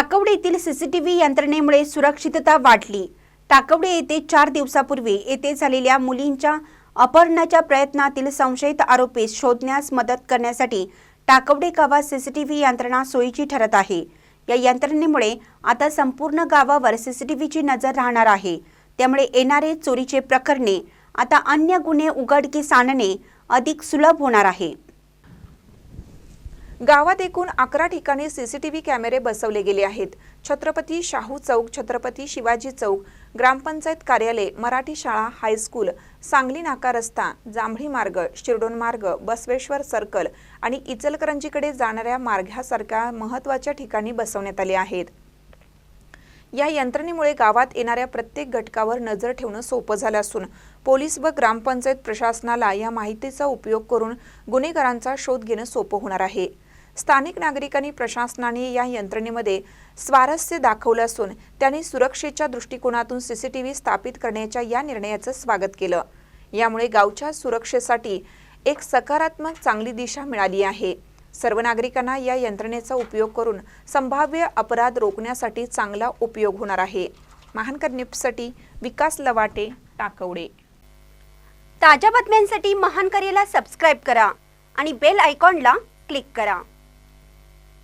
टाकवडे येथील सीसीटीव्ही यंत्रणेमुळे सुरक्षितता वाढली. टाकवडे येथे चार दिवसापूर्वी येथे झालेल्या मुलींच्या अपहरणाच्या प्रयत्नातील संशयित आरोपी शोधण्यास मदत करण्यासाठी टाकवडे गावात सीसीटीव्ही यंत्रणा सोयीची ठरत आहे. या यंत्रणेमुळे आता संपूर्ण गावावर सीसीटीव्हीची नजर राहणार आहे. त्यामुळे येणारे चोरीचे प्रकरणे आता अन्य गुन्हे उघडकीस आणणे अधिक सुलभ होणार आहे. गावात एकूण अकरा ठिकाणी सीसीटीव्ही कॅमेरे बसवले गेले आहेत. छत्रपती शाहू चौक छत्रपती शिवाजी चौक ग्रामपंचायत कार्यालय मराठी शाळा हायस्कूल सांगली नाका रस्ता जांभळी मार्ग शिरडोन मार्ग बसवेश्वर सर्कल आणि इचलकरंजीकडे जाणाऱ्या मार्गासारख्या महत्त्वाच्या ठिकाणी बसवण्यात आले आहेत. या यंत्रणेमुळे गावात येणाऱ्या प्रत्येक घटकावर नजर ठेवणं सोपं झालं असून पोलीस व ग्रामपंचायत प्रशासनाला या माहितीचा उपयोग करून गुन्हेगारांचा शोध घेणं सोपं होणार आहे. स्थानिक नागरिकांनी प्रशासनाने या यंत्रणेमध्ये स्वारस्य दाखवलं असून त्यांनी सुरक्षेच्या दृष्टिकोनातून सीसीटीव्ही स्थापित करण्याच्या या निर्णयाचं स्वागत केलं. यामुळे गावच्या सुरक्षेसाठी एक सकारात्मक चांगली दिशा मिळाली आहे. सर्व नागरिकांना या यंत्रणेचा उपयोग करून संभाव्य अपराध रोखण्यासाठी चांगला उपयोग होणार आहे. महानकर निपसाठी विकास लवाटे टाकवडे. ताज्या बातम्यांसाठी महानकरेला सबस्क्राईब करा आणि बेल आयकॉनला क्लिक करा.